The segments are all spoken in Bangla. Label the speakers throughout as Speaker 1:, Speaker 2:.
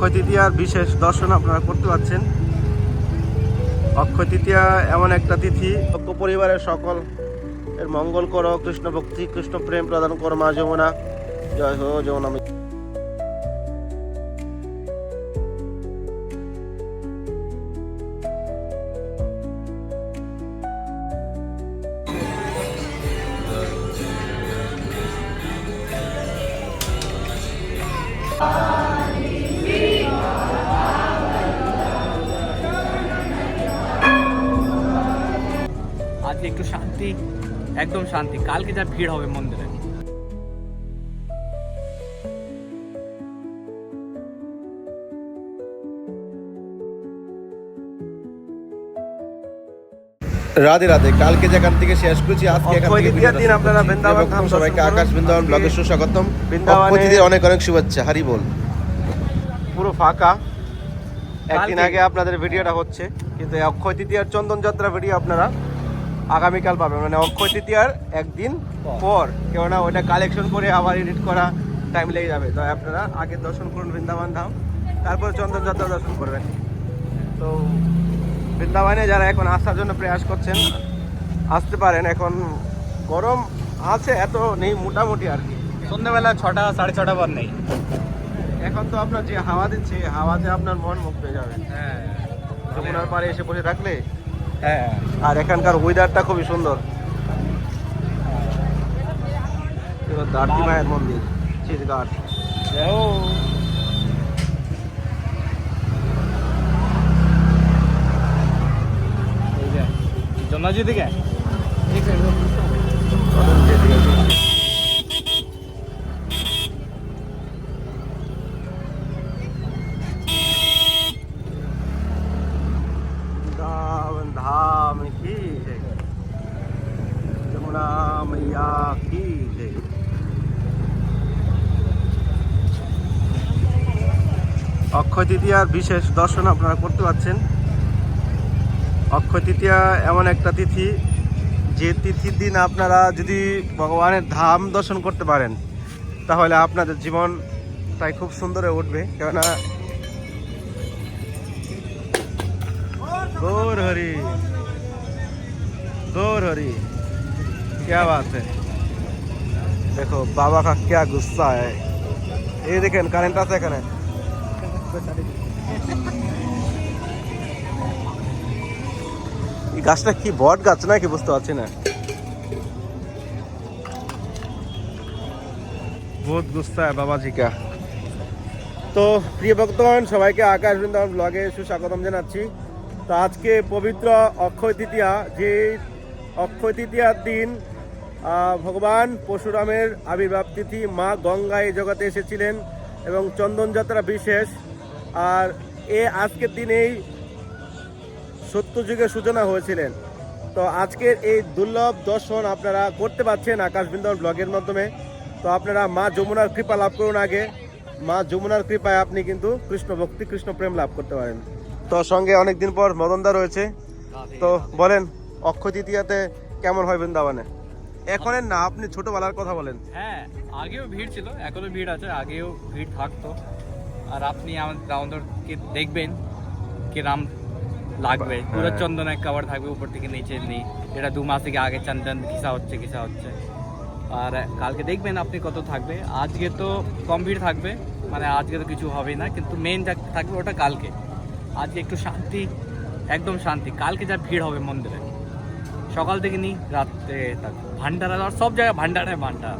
Speaker 1: অক্ষয় তৃতীয়ার বিশেষ দর্শন আপনারা করতে পারছেন। অক্ষয় তৃতীয়া এমন একটা তিথি। অক্ষ পরিবারের সকল এর মঙ্গল করো, কৃষ্ণ ভক্তি, কৃষ্ণ প্রেম প্রদান করো মা যমুনা। জয় হো, যমুনা
Speaker 2: আজকে একটু শান্তি একদম শান্তি। কালকে যা ভিড় হবে মন্দিরে।
Speaker 3: রাধে রাধে কালকে যেখান থেকে শেষ করেছি আজকে এখান থেকে
Speaker 1: দিন আপনারা বৃন্দাবন ধাম
Speaker 3: সবাইকে আকাশ বৃন্দাবন ব্লগে সুস্বাগতম।
Speaker 1: বৃন্দাবনে-
Speaker 3: অনেক অনেক শুভেচ্ছা হারি বল।
Speaker 1: পুরো ফাঁকা। একদিন আগে আপনাদের ভিডিওটা হচ্ছে। কিন্তু অক্ষয় তৃতীয়ার চন্দন যাত্রা ভিডিও আপনারা আগামীকাল পাবেন মানে অক্ষয় তৃতীয়ার একদিন পর। কেননা ওইটা কালেকশন করে আবার এডিট করা টাইম লেগে যাবে। তো আপনারা আগে দর্শন করুন বৃন্দাবন ধাম। তারপর চন্দন যাত্রা দর্শন করবেন। তো বৃন্দাবনে যারা এখন আসার জন্য প্রয়াস করছেন আসতে পারেন। এখন গরম আছে এত নেই মোটামুটি আর কি।
Speaker 2: সন্ধ্যেবেলা ছটা সাড়ে ছটা পর নেই।
Speaker 1: এখন তো আপনার যে হাওয়া দিচ্ছে হাওয়াতে আপনার মন মুক্ত হয়ে যাবে।
Speaker 2: হ্যাঁ।
Speaker 1: যমুনার পাড়ে এসে বসে থাকলে
Speaker 2: হ্যাঁ।
Speaker 1: আর এখানকার ওয়েদারটা খুবই সুন্দর। এবার মন্দির চিরঘাট
Speaker 2: জন্নাজি দিকে?
Speaker 1: ঠিক আছে তৃতীয়ার বিশেষ দর্শন আপনারা করতে পারছেন অক্ষয় তৃতীয়া এমন একটা তিথি যে তিথির দিন আপনারা যদি ভগবানের ধাম দর্শন করতে পারেন তাহলে আপনাদের জীবন তাই খুব সুন্দর হয়ে উঠবে কেননা गौर हरी गौर हरी क्या बात है देखो बाबा का क्या गुस्सा है ये देखें কারেন্ট আছে এখানে গাছটা কি বট গাছ নাকি বুঝতে পারছি না। বহুত গুস্তা বাবাজিকা। তো প্রিয় ভক্তগণ, সবাইকে আকাশ বৃন্দাবন ব্লগে সুস্বাগতম জানাচ্ছি। তো আজকে পবিত্র অক্ষয় তৃতীয়া, যে অক্ষয় তৃতীয়ার দিন ভগবান পরশুরামের আবির্ভাব তিথি মা গঙ্গা এই জগতে এসেছিলেন এবং চন্দনযাত্রা বিশেষ। আর এ আজকের দিনেই সত্যযুগের সূচনা হয়েছিলেন। তো আজকের এই দুর্লভ দর্শন আপনারা করতে পারছেন আকাশ বৃন্দাবন ব্লগের মাধ্যমে। তো আপনারা মা যমুনার কৃপা লাভ করুন আগে। মা যমুনার কৃপায় আপনি কিন্তু কৃষ্ণ ভক্তি, কৃষ্ণ প্রেম লাভ করতে পারেন। তো সঙ্গে অনেকদিন পর মদনদা রয়েছে। তো বলেন, অক্ষয় তৃতীয়াতে কেমন হয় বৃন্দাবনে? এখনের না, আপনি ছোটবেলার কথা বলেন।
Speaker 2: হ্যাঁ আগেও ভিড় ছিল, এখনও ভিড় আছে, আগেও ভিড় থাকতো। আর আপনি আমাদের আমাদেরকে দেখবেন কিরাম লাগবে। পুরো
Speaker 1: হ্যাঁ।
Speaker 2: চন্দনের কাবার থাকবে উপর থেকে নিচে নেই এটা দু মাস থেকে আগে চন্দন ঘিসা হচ্ছে ঘিসা হচ্ছে। আর কালকে দেখবেন আপনি কত থাকবে। আজকে তো কম ভিড় থাকবে মানে আজকে তো কিছু হবে না কিন্তু মেন যা থাকবে ওটা কালকে। আজকে একটু শান্তি একদম শান্তি। কালকে যা ভিড় হবে মন্দিরে। সকাল থেকে নিই রাত্রে তক। ভান্ডারা আর সব জায়গায় ভান্ডারায় ভান্ডার।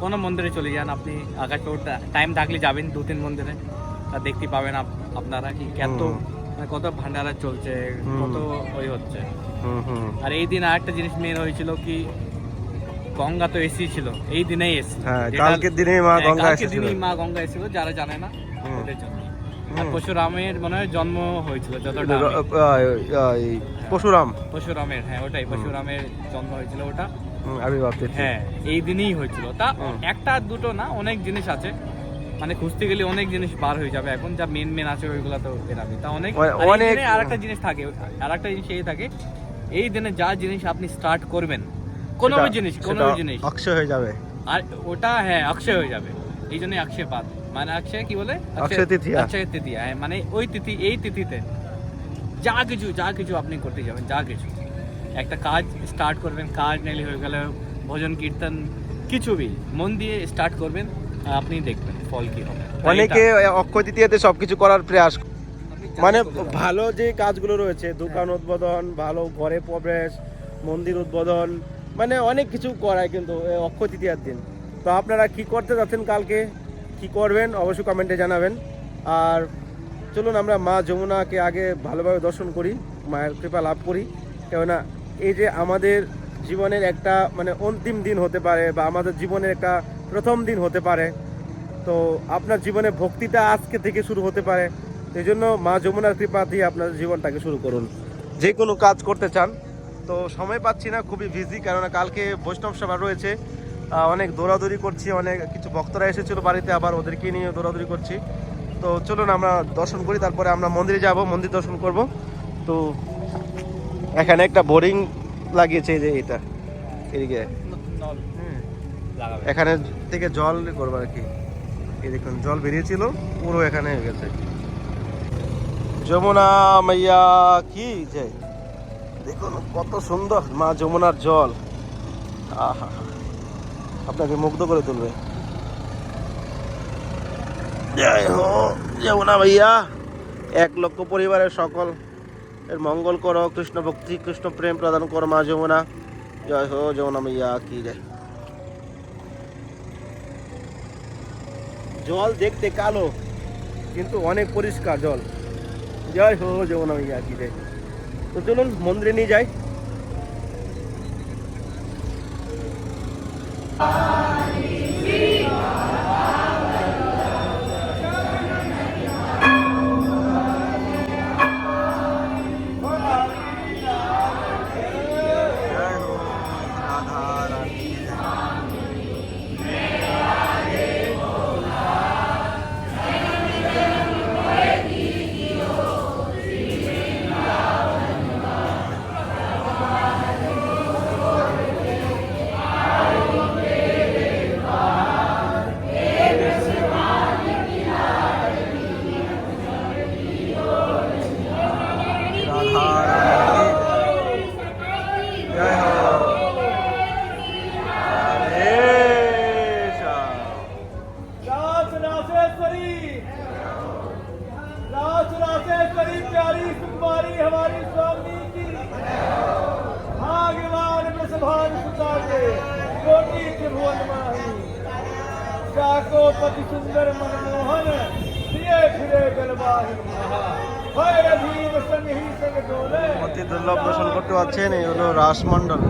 Speaker 2: কোনো মন্দিরে চলে যান আপনি। আকাশ টাইম থাকলে যাবেন দু তিন মন্দিরে। তা দেখতে পাবেন আপ- আপনারা কি। মানে কত ভান্ডারা চলছে কত ওই হচ্ছে। আর এই দিন আরেকটা জিনিস মেন হয়েছিল কি গঙ্গা তো এসি ছিল এই দিনেই এসেছিল
Speaker 1: হ্যাঁ, কালকের দিনেই মা গঙ্গা এসেছিল।
Speaker 2: দিনেই মা গঙ্গা এসেছিল যারা জানে না
Speaker 1: হুম।
Speaker 2: আর পরশুরামের মনে হয় জন্ম হয়েছিল যতটা
Speaker 1: র-
Speaker 2: আমি-
Speaker 1: আহ, আহ, পরশুরাম
Speaker 2: পরশুরামের হ্যাঁ ওটাই পরশুরামের জন্ম হয়েছিল ওটা। হ্যাঁ এই দিনেই হয়েছিল। তা একটা দুটো না অনেক জিনিস আছে। মানে খুঁজতে গেলে অনেক জিনিস বার হয়ে যাবে। এখন যা মেন মেন আছে ওইগুলো তো এরামি তা অনেক
Speaker 1: অনেক-
Speaker 2: আর একটা জিনিস থাকে আর একটা জিনিস এই থাকে এই দিনে যা জিনিস আপনি স্টার্ট করবেন কোনো জিনিস কোনো জিনিস।
Speaker 1: অক্ষয় হয়ে যাবে।
Speaker 2: আর ওটা হ্যাঁ অক্ষয় হয়ে যাবে। এই জন্যই অক্ষয় পাত। মানে অক্ষয় কি বলে?
Speaker 3: অক্ষয় তৃতীয়া।
Speaker 2: অক্ষয় তৃতীয়া হ্যাঁ, মানে ওই তিথি এই তিথিতে যা কিছু যা কিছু আপনি করতে যাবেন যা কিছু। একটা কাজ স্টার্ট করবেন কাজ নাইলে হয়ে গেলে ভজন কীর্তন কিছু বি মন দিয়ে স্টার্ট করবেন আপনি দেখবেন ফল কি হবে।
Speaker 3: অনেকে অক্ষয় তৃতীয়াতে সবকিছু করার প্রয়াস মানে ভালো যে কাজগুলো রয়েছে দোকান উদ্বোধন ভালো ঘরে প্রবেশ মন্দির উদ্বোধন মানে অনেক কিছু করায় কিন্তু অক্ষয় তৃতীয়ার দিন। তো আপনারা কি করতে যাচ্ছেন কালকে? কি করবেন? অবশ্যই কমেন্টে জানাবেন। আর চলুন আমরা মা যমুনাকে আগে ভালোভাবে দর্শন করি মায়ের কৃপা লাভ করি। কেননা এই যে আমাদের জীবনের একটা মানে অন্তিম দিন হতে পারে বা আমাদের জীবনের একটা প্রথম দিন হতে পারে। তো আপনার জীবনে ভক্তিটা আজকে থেকে শুরু হতে পারে। এই জন্য মা যমুনার কৃপা দিয়ে আপনার জীবনটাকে শুরু করুন। যে কোনো কাজ করতে চান, তো সময় পাচ্ছি না, খুবই বিজি কেননা কালকে বৈষ্ণব সভা রয়েছে। অনেক দৌড়াদৌড়ি করছি, অনেক কিছু ভক্তরা এসেছিল বাড়িতে, আবার ওদেরকে নিয়ে দৌড়াদৌড়ি করছি। তো চলুন আমরা দর্শন করি, তারপরে আমরা মন্দিরে যাব, মন্দির দর্শন করব। তো এখানে একটা বোরিং লাগিয়েছে যে এটা, এদিকে। এখানে থেকে জল করব আর কি। এই দেখুন, জল বেরিয়েছিল, পুরো এখানে হয়ে গেছে। যমুনা মাইয়া, কি যে? দেখুন, কত সুন্দর মা যমুনার জল। আহা, আপনাকে মুগ্ধ করে তুলবে। হো যমুনা ভাইয়া এক লক্ষ পরিবারের সকল। এর মঙ্গল করো, কৃষ্ণ ভক্তি, কৃষ্ণ প্রেম প্রদান করো মা যমুনা। জয় হো যমুনা মাইয়া, কি জয় জল দেখতে কালো, কিন্তু অনেক পরিষ্কার জল। জয় হো আমি আর কি তো চলুন মন্দিরে নিয়ে যাই। অতি দুর্লভ দর্শন করতে পারছেন, এই হলো রাসমণ্ডল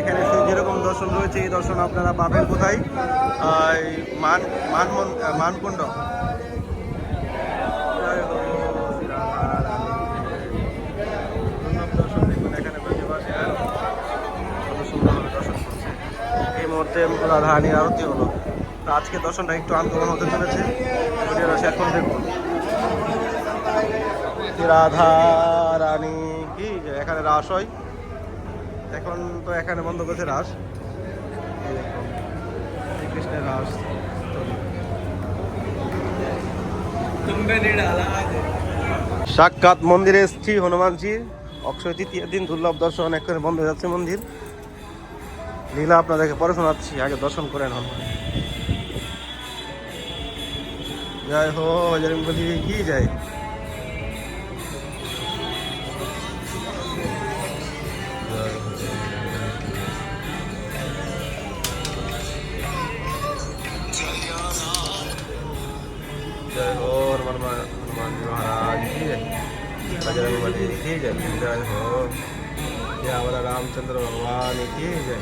Speaker 3: এখানে যেরকম দর্শন রয়েছে, এই দর্শন আপনারা পাবেন কোথায়? মান মানকুণ্ড। এই মুহূর্তে রাধা রানীর আরতি হলো। তো আজকে দর্শনটা একটু আন্দোলন হতে চলেছে। করে দেখুন। শ্রী রাধা রানী, কি এখানে রাস হয়। এখন তো এখানে বন্ধ করছে রাস। শ্রীকৃষ্ণের রাস। সাক্ষাৎ মন্দিরে এসেছি হনুমানজির অক্ষয় তৃতীয় দিন দুর্লভ দর্শন, এখানে বন্ধ হয়ে যাচ্ছে মন্দির। লীলা আপনাদেরকে পরে শোনাচ্ছি, আগে দর্শন করে হন যাই হোক কি যাই। হনুমান হনুমান মহারাজ কি যাই। বজরং কি যাই। জয় जय हो जय हमारा रामचंद्र भगवान की जय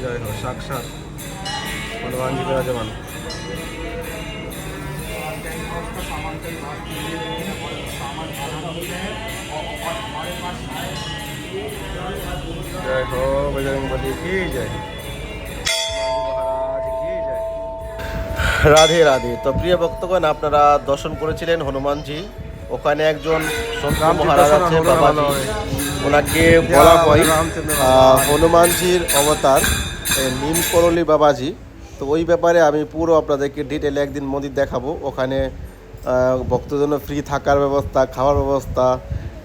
Speaker 3: जय हो साक्षात हनुमान जी विराजमान जय हो बजरंग बली की जय महाराज की जय রাধে রাধে তো প্রিয় ভক্তগণ আপনারা দর্শন করেছিলেন হনুমানজি ওখানে একজন সন্ত
Speaker 1: রামজি
Speaker 3: মহারাজ
Speaker 1: দর্শন
Speaker 3: আছে
Speaker 1: হলো না ভালো
Speaker 3: বাবাজি
Speaker 1: হবে।
Speaker 3: ওনাকে বলা হয় হনুমানজির অবতার এ, নিম করলি বাবাজি। তো ওই ব্যাপারে আমি পুরো আপনাদেরকে ডিটেলে একদিন মন্দির দেখাবো। ওখানে ভক্তদের জন্য ফ্রি থাকার ব্যবস্থা খাওয়ার ব্যবস্থা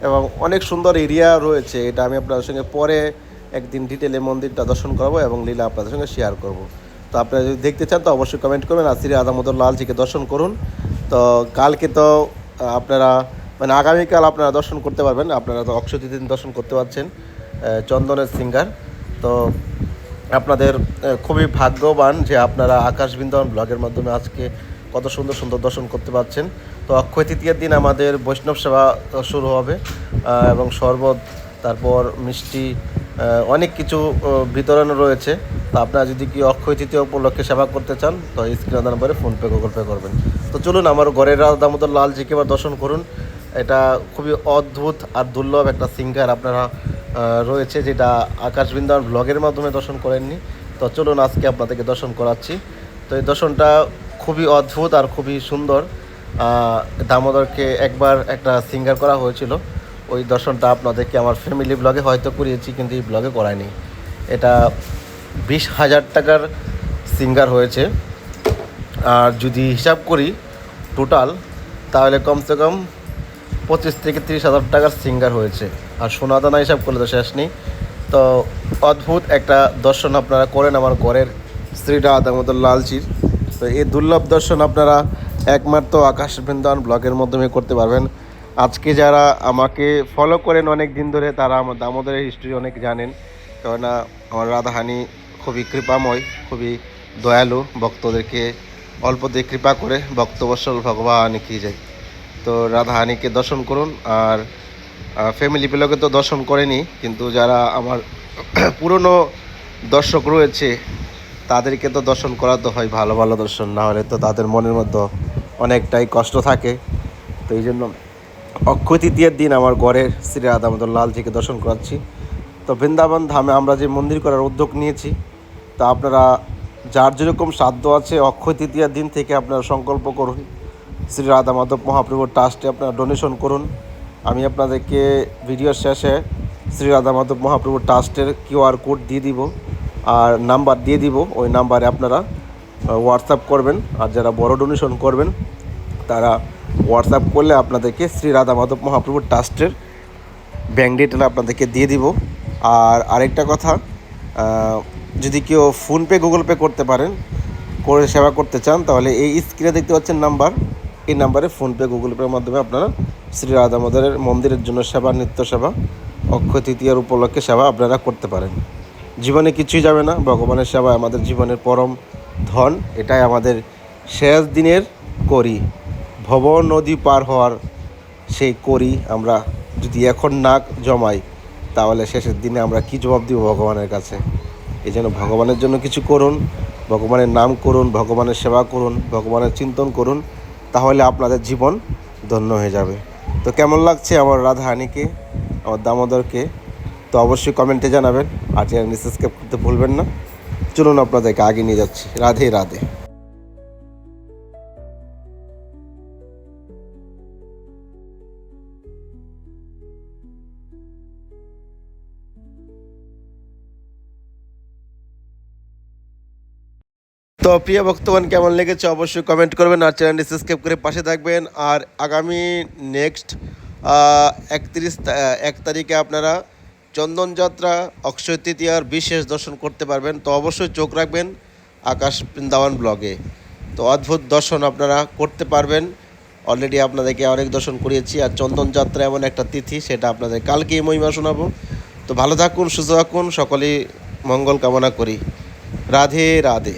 Speaker 3: এবং অনেক সুন্দর এরিয়া রয়েছে। এটা আমি আপনাদের সঙ্গে পরে একদিন ডিটেলে মন্দিরটা দর্শন করব এবং লীলা আপনাদের সঙ্গে শেয়ার করব। তো আপনারা যদি দেখতে চান তো অবশ্যই কমেন্ট করবেন। আর শ্রী আদামোদর লালজিকে দর্শন করুন। তো কালকে তো আপনারা মানে আগামীকাল আপনারা দর্শন করতে পারবেন। আপনারা তো অক্ষয় দিন দর্শন করতে পারছেন চন্দনের সিঙ্গার। তো আপনাদের খুবই ভাগ্যবান যে আপনারা আকাশ বৃন্দাবন ব্লগের মাধ্যমে আজকে কত সুন্দর সুন্দর দর্শন করতে পারছেন। তো অক্ষয় তৃতীয়ার দিন আমাদের বৈষ্ণব সেবা শুরু হবে এবং শরবত, তারপর মিষ্টি অনেক কিছু বিতরণ রয়েছে। তো আপনারা যদি কি অক্ষয় তৃতীয় উপলক্ষে সেবা করতে চান, তো স্ক্রিন নাম্বারে ফোনপে, গুগল পে করবেন। তো চলুন, আমার ঘরের দামোদর লালজিকে এবার দর্শন করুন। এটা খুবই অদ্ভুত আর দুর্লভ একটা সিঙ্গার আপনারা রয়েছে যেটা আকাশ বৃন্দাবন ব্লগের মাধ্যমে দর্শন করেননি। তো চলুন আজকে আপনাদেরকে দর্শন করাচ্ছি। তো এই দর্শনটা খুবই অদ্ভুত আর খুবই সুন্দর। দামোদরকে একবার একটা সিঙ্গার করা হয়েছিল। ওই দর্শনটা আপনাদেরকে আমার ফ্যামিলি ব্লগে হয়তো করিয়েছি, কিন্তু এই ব্লগে করায়নি। এটা বিশ হাজার টাকার সিঙ্গার হয়েছে। আর যদি হিসাব করি টোটাল তাহলে কমসে কম পঁচিশ থেকে তিরিশ হাজার টাকার সিঙ্গার হয়েছে। আর সোনাদানা হিসাব করলে তো শেষ নেই। তো অদ্ভুত একটা দর্শন আপনারা করেন আমার ঘরের শ্রীরা আদামদুল লালচির তো এই দুর্লভ দর্শন আপনারা একমাত্র আকাশ বৃন্দাবন ব্লগের মাধ্যমে করতে পারবেন। আজকে যারা আমাকে ফলো করেন অনেক দিন ধরে, তারা আমার দামোদরের হিস্ট্রি অনেক জানেন। কেননা আমার রাধাহানি খুবই কৃপাময়, খুবই দয়ালু। ভক্তদেরকে অল্পতে কৃপা করে ভক্তবৎসল ভগবান কি যায়। তো রাধা রাধাহানিকে দর্শন করুন আর ফ্যামিলি পেলোকে তো দর্শন করেনি, কিন্তু যারা আমার পুরনো দর্শক রয়েছে, তাদেরকে তো দর্শন করা তো হয় ভালো ভালো দর্শন, না হলে তো তাদের মনের মধ্যে অনেকটাই কষ্ট থাকে। তো এই জন্য অক্ষয় তৃতীয়ার দিন আমার ঘরের শ্রী রাধামদন লালজিকে দর্শন করাচ্ছি। তো বৃন্দাবন ধামে আমরা যে মন্দির করার উদ্যোগ নিয়েছি, তা আপনারা যার যেরকম সাধ্য আছে অক্ষয় তৃতীয়ার দিন থেকে আপনারা সংকল্প করুন। শ্রী রাধা মাধব মহাপ্রভুর ট্রাস্টে আপনারা ডোনেশন করুন। আমি আপনাদেরকে ভিডিওর শেষে শ্রী রাধা মাধব মহাপ্রভুর ট্রাস্টের কিউআর কোড দিয়ে দিব আর নাম্বার দিয়ে দিব। ওই নাম্বারে আপনারা হোয়াটসঅ্যাপ করবেন আর যারা বড় ডোনেশন করবেন, তারা হোয়াটসঅ্যাপ করলে আপনাদেরকে শ্রী রাধা মাধব মহাপ্রভুর ট্রাস্টের ব্যাঙ্ক ডিটেল আপনাদেরকে দিয়ে দিব। আর আরেকটা কথা যদি কেউ ফোনপে গুগল পে করতে পারেন, করে সেবা করতে চান, তাহলে এই স্ক্রিনে দেখতে পাচ্ছেন নাম্বার এই নাম্বারে ফোনপে, গুগল পের মাধ্যমে আপনারা শ্রী রাধা মাদারের মন্দিরের জন্য সেবা, নিত্য সেবা, অক্ষয় তৃতীয়ার উপলক্ষে সেবা আপনারা করতে পারেন। জীবনে কিছুই যাবে না, ভগবানের সেবা আমাদের জীবনের পরম ধন, এটাই আমাদের শেষ দিনের করি। ভব নদী পার হওয়ার সেই করি আমরা যদি এখন নাক জমাই, তাহলে শেষের দিনে আমরা কি জবাব দিব ভগবানের কাছে? এই জন্য ভগবানের জন্য কিছু করুন, ভগবানের নাম করুন, ভগবানের সেবা করুন, ভগবানের চিন্তন করুন তাহলে আপনাদের জীবন ধন্য হয়ে যাবে। তো কেমন লাগছে আমার রাধা রাধাহানিকে আমার দামোদরকে? তো অবশ্যই কমেন্টে জানাবেন। আর চ্যানেলটি সাবস্ক্রাইব করতে ভুলবেন না। চলুন আপনাদেরকে আগে নিয়ে যাচ্ছি। রাধে রাধে। তো প্রিয় ভক্তগণ, কেমন লেগেছে অবশ্যই কমেন্ট করবেন আর চ্যানেলটি সাবস্ক্রাইব করে পাশে থাকবেন। আর আগামী নেক্সট একত্রিশ এক তারিখে আপনারা চন্দনযাত্রা অক্ষয় তৃতীয়ার বিশেষ দর্শন করতে পারবেন। তো অবশ্যই চোখ রাখবেন আকাশ বৃন্দাবন ব্লগে তো অদ্ভুত দর্শন আপনারা করতে পারবেন। অলরেডি আপনাদেরকে অনেক দর্শন করিয়েছি আর চন্দনযাত্রা এমন একটা তিথি, সেটা আপনাদের কালকেই মহিমা শোনাবো। তো ভালো থাকুন, সুস্থ থাকুন, সকলেই মঙ্গল কামনা করি। রাধে রাধে।